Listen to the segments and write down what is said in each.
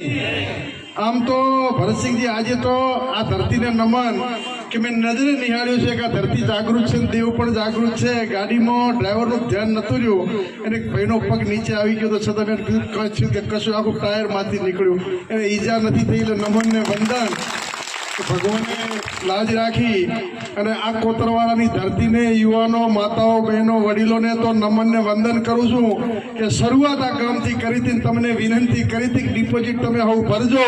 આમ તો ભરતસિંહજી, આજે તો આ ધરતીને નમન કે મેં નજરે નિહાળ્યું છે કે આ ધરતી જાગૃત છે ને દેવ પણ જાગૃત છે. ગાડીમાં ડ્રાઈવરનું ધ્યાન નહોતું રહ્યું. અને ભાઈનો પગ નીચે આવી ગયો તો છતાં મેં કશું આખું ટાયરમાંથી નીકળ્યું. એને ઈજા નથી થઈ એટલે નમનને વંદન. કે ભગવાને લાજ રાખી અને આ કોતરવાળાની ધરતીને યુવાનો, માતાઓ, બહેનો, વડીલોને તો નમનને વંદન કરું છું કે શરૂઆત આ કામથી કરી હતી તમને વિનંતી કરી હતી ડિપોઝિટ તમે હવે ભરજો.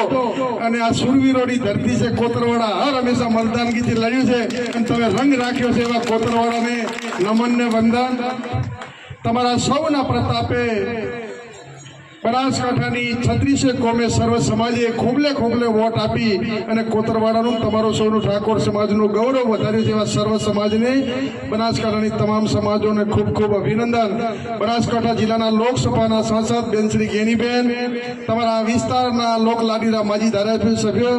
અને આ સુરવીરોની ધરતી છે, કોતરવાળા હર હંમેશા મતદાનગીથી લડ્યું છે અને તમે રંગ રાખ્યો છે એવા કોતરવાળાને નમનને વંદન. તમારા સૌના પ્રતાપે બનાસકાંઠાની છત્રીસે કોમે સર્વ સમાજે ખોબલે ખોબલે વોટ આપી અને કોતરવાડાનું તમારો સૌનું ઠાકોર સમાજનું ગૌરવ વધાર્યું છે સર્વ સમાજને, બનાસકાંઠાની તમામ સમાજોને ખૂબ ખૂબ અભિનંદન. બનાસકાંઠા જિલ્લાના લોકસભાના સાંસદ બેન શ્રી ગેનીબેન, તમારા વિસ્તારના લોકલાડીના માજી ધારાસભ્ય સભ્ય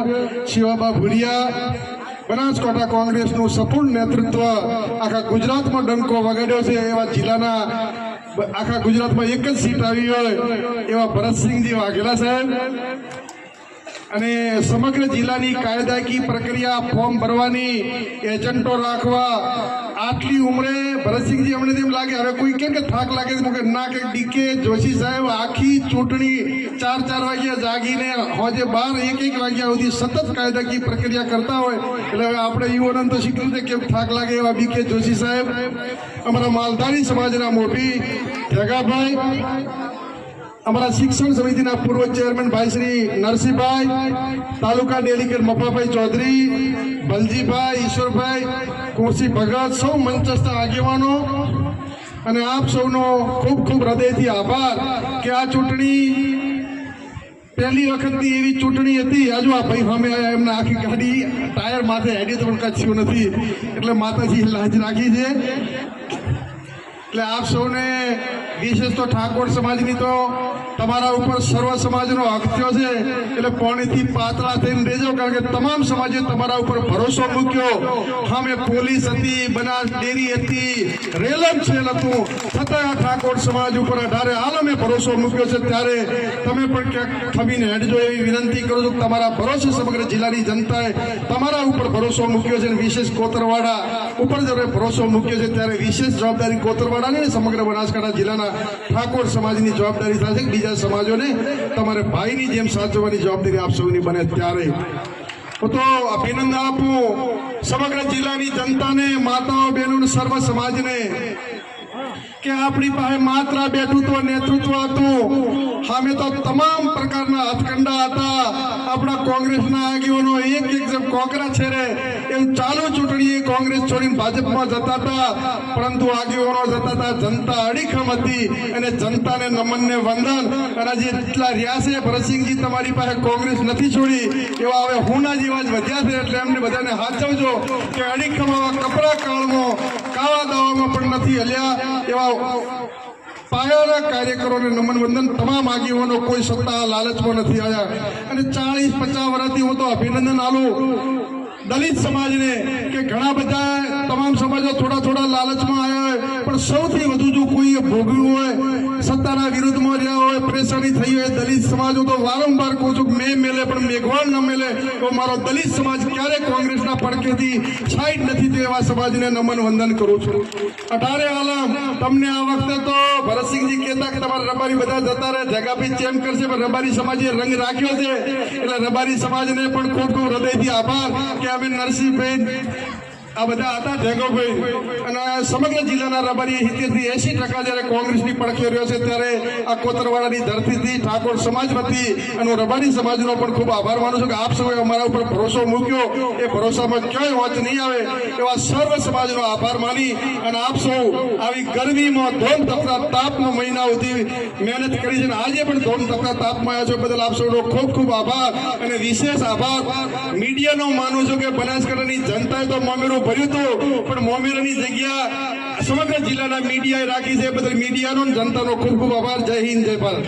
શિવાબા ભુડિયા બનાસકાંઠા કોંગ્રેસનું સફળ નેતૃત્વ આખા ગુજરાતમાં ડંકો વગાડ્યો છે એવા જિલ્લાના આખા ગુજરાતમાં એક જ સીટ આવી હોય એવા ભરતસિંહજી વાઘેલા સાહેબ. અને સમગ્ર જિલ્લાની કાયદાકીય પ્રક્રિયા ફોર્મ ભરવાની એજન્ટો રાખવા આટલી ઉંમરે ભરતસિંહજી અમને તેમ લાગે, હવે કોઈ કેમ કે થાક લાગે છે કે ના કે ડીકે, જોશી સાહેબ આખી ચૂંટણી ચાર ચાર વાગ્યા જાગીને હોજે બાર, એક એક વાગ્યા સુધી સતત કાયદાકીય પ્રક્રિયા કરતા હોય. એટલે હવે આપણે યુવાનોને તો શીખ્યું છે કેમ થાક લાગે એવા બીકે જોશી સાહેબ. અમારા માલધારી સમાજના મોટી જગાભાઈ અમારા શિક્ષણ સમિતિના પૂર્વ ચેરમેન ભાઈ શ્રી નરસિંહભાઈ. તાલુકા ડેલિગેટ મફાભાઈ ચૌધરી. બલજીભાઈ, ઈશ્વરભાઈ કુરસી ભગત, સૌ મંચસ્થ આગેવાનો. અને આપ સૌનો ખૂબ ખૂબ હૃદયથી આભાર કે આ ચૂંટણી પહેલી વખતની એવી ચૂંટણી હતી. હજુ આ ભાઈ સામે એમને આખી ગાડી, ટાયર માથે હેડી તો પણ કચ્યું નથી. એટલે માતાજી લાજ રાખી છે. એટલે આપ સૌને વિશેષ તો ઠાકોર સમાજની તો તમારા ઉપર સર્વ સમાજનો હક થયો છે. એટલે પોણીથી પાતળા થઈને રહેજો, કારણ કે તમામ સમાજે તમારા ઉપર ભરોસો મૂક્યો. સામે પોલીસ હતી, બનાસ ડેરી હતી, રેલમ છેલ હતું. છતાં આ ઠાકોર સમાજ ઉપર અઢારે આલમે ભરોસો મૂક્યો છે. ત્યારે તમે પણ ક્યાંક ખમીને હેડજો એવી વિનંતી કરું છું તમારા ભરોસે સમગ્ર જિલ્લાની જનતાએ તમારા ઉપર ભરોસો મૂક્યો છે વિશેષ કોતરવાડા ઉપર જ્યારે ભરોસો મૂક્યો છે, ત્યારે વિશેષ જવાબદારી કોતરવાડાની ને સમગ્ર બનાસકાંઠા જિલ્લાના ઠાકોર સમાજની જવાબદારી સાથે બીજા સમાજોને તમારે ભાઈની જેમ સાચવવાની જવાબદારી આપ સૌની બને ત્યારે. હું તો અભિનંદન આપું. સમગ્ર જિલ્લાની જનતાને, માતાઓ બહેનો સર્વ સમાજને કે આપણી પાસે માત્ર બેઠું નેતૃત્વ હતું. સામે તો તમામ પ્રકારના હથકંડા હતા. આપણા કોંગ્રેસના આગેવાનો એક એક જેમ કોકરા છે રે એમ ચાલુ ચૂંટણીએ કોંગ્રેસ છોડીને ભાજપમાં જતા હતા. પરંતુ આગેવાનો જતા હતા, જનતા અડીખમ હતી અને જનતાને નમનને વંદન. અને જે જેટલા રહ્યા છે ભરતસિંહજી, તમારી પાસે કોંગ્રેસ નથી છોડી. એવા હવે હુના જેવા જ વધ્યા છે એટલે એમને બધાને હાચવજો કે અડીખમ આવા કપરા કાળમાં કાળા દાવામાં પણ નથી હલ્યા. એવા પાયાના કાર્યકરોને નમન વંદન તમામ આગેવાનો કોઈ સત્તા લાલચમાં નથી આવ્યા. અને ચાળીસ પચાસ વર્ષથી હું તો અભિનંદન આલું દલિત સમાજને કે ઘણા બધા તમામ સમાજો થોડા થોડા લાલચમાં આવ્યા હોય, પણ સૌથી વધુ જો કોઈ ભોગવ્યું હોય, સત્તાના વિરુદ્ધમાં રહ્યા હોય, પરેશાની થઈ હોય, દલિત સમાજો તો વારંવાર કહું છું મેં મેલે, પણ મેઘવાળ ન મેલે, તો મારો દલિત સમાજ ક્યારે કોંગ્રેસના પડકેથી સાઈડ નથી તો સમાજને નમન વંદન કરું છું. અઢારે આલમ, તમને આ વખતે તો ભરતસિંહજી કહેતા કે તમારા રબારી બધા જતા રહે, જગાભી ચેમ કરશે, પણ રબારી સમાજે રંગ રાખ્યો છે. એટલે રબારી સમાજને પણ ખૂબ ખૂબ હૃદયથી આભાર કે અમે નરસિંહભાઈ આ બધા હતા જગોભાઈ અને સમગ્ર જિલ્લાના રબારી સિત્તેરથી એસી ટકા જ્યારે કોંગ્રેસની પડખે રહ્યો છે, ત્યારે આ કોતરવાડાની ધરતીથી ઠાકોર સમાજ વતી અને રબારી સમાજનો પણ ખૂબ આભાર માનું છું કે આપ સૌએ અમારા ઉપર ભરોસો મૂક્યો. એ ભરોસામાં ક્યાંય વાંચ નહીં આવે એવા સર્વ સમાજનો આભાર માની અને આપ સૌ આવી ગરમીમાં ધોમ તપતા મહિના સુધી મહેનત કરી છે અને આજે પણ ધોમ તપતા તાપમાં આવ્યા છો. બદલ આપ સૌનો ખૂબ ખૂબ આભાર અને વિશેષ આભાર. મીડિયાનો માનું છું કે બનાસકાંઠાની જનતાએ તો મોમેરું ભર્યું હતું. પણ મોમેરાની જગ્યા સમગ્ર જિલ્લાના મીડિયાએ રાખી છે. બદલ મીડિયાનો જનતાનો ખૂબ ખૂબ આભાર. જય હિન્દ, જય ભારત.